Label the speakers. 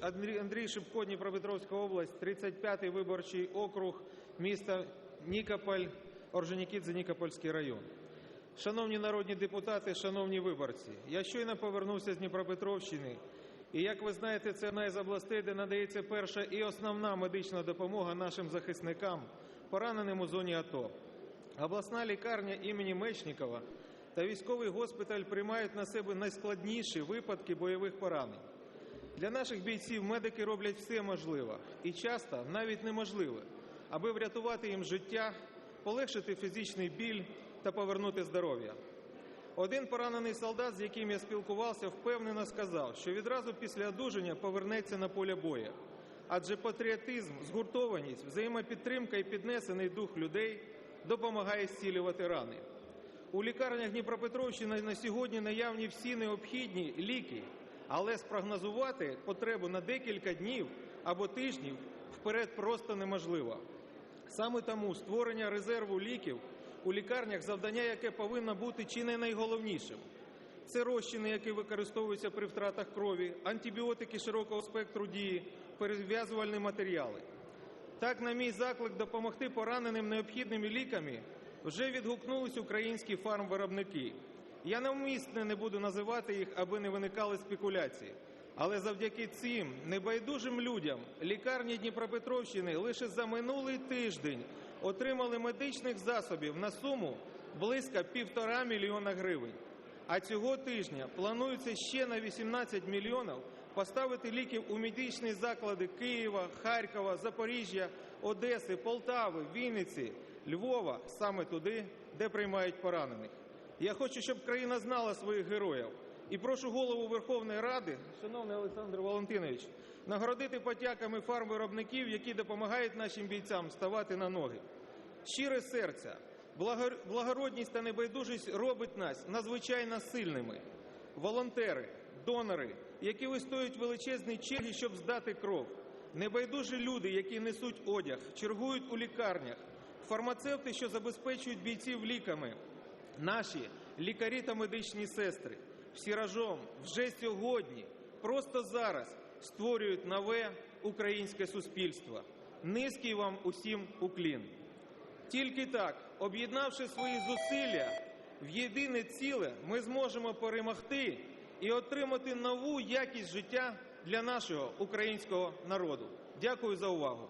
Speaker 1: Андрій, Андрій, Шипко, Дніпропетровська область, 35-й виборчий округ, місто Нікополь, Орджонікідзе, Нікопольський район. Шановні народні депутати, шановні виборці, я щойно повернувся з Дніпропетровщини, і як ви знаєте, це одна із областей, де надається перша і основна медична допомога нашим захисникам, пораненим у зоні АТО. Обласна лікарня імені Мечникова та військовий госпіталь приймають на себе найскладніші випадки бойових поранень. Для наших бійців медики роблять все можливе і часто навіть неможливе, аби врятувати їм життя, полегшити фізичний біль та повернути здоров'я. Один поранений солдат, з яким я спілкувався, впевнено сказав, що відразу після одужання повернеться на поле бою. Адже патріотизм, згуртованість, взаємопідтримка і піднесений дух людей допомагає зцілювати рани. У лікарнях Дніпропетровщини на сьогодні наявні всі необхідні ліки, але спрогнозувати потребу на декілька днів або тижнів вперед просто неможливо. Саме тому створення резерву ліків у лікарнях завдання, яке повинно бути чи не найголовнішим. Це розчини, які використовуються при втратах крові, антибіотики широкого спектру дії, перев'язувальні матеріали. Так, на мій заклик допомогти пораненим необхідними ліками вже відгукнулись українські фармвиробники. Я навмисне не буду називати їх, аби не виникали спекуляції. Але завдяки цим небайдужим людям лікарні Дніпропетровщини лише за минулий тиждень отримали медичних засобів на суму близько півтора мільйона гривень. А цього тижня планується ще на 18 мільйонів поставити ліків у медичні заклади Києва, Харкова, Запоріжжя, Одеси, Полтави, Вінниці, Львова, саме туди, де приймають поранених. Я хочу, щоб країна знала своїх героїв. І прошу голову Верховної Ради, шановний Олександр Валентинович, нагородити подяками фармвиробників, які допомагають нашим бійцям ставати на ноги. Щире благо- благородність та небайдужість робить нас надзвичайно сильними. Волонтери, донори, які вистоюють величезні черги, щоб здати кров. Небайдужі люди, які несуть одяг, чергують у лікарнях, фармацевти, що забезпечують бійців ліками, наші лікарі та медичні сестри. Всі разом вже сьогодні, просто зараз створюють нове українське суспільство. Низький вам усім уклін. Тільки так, об'єднавши свої зусилля в єдине ціле, ми зможемо перемогти і отримати нову якість життя для нашого українського народу. Дякую за увагу.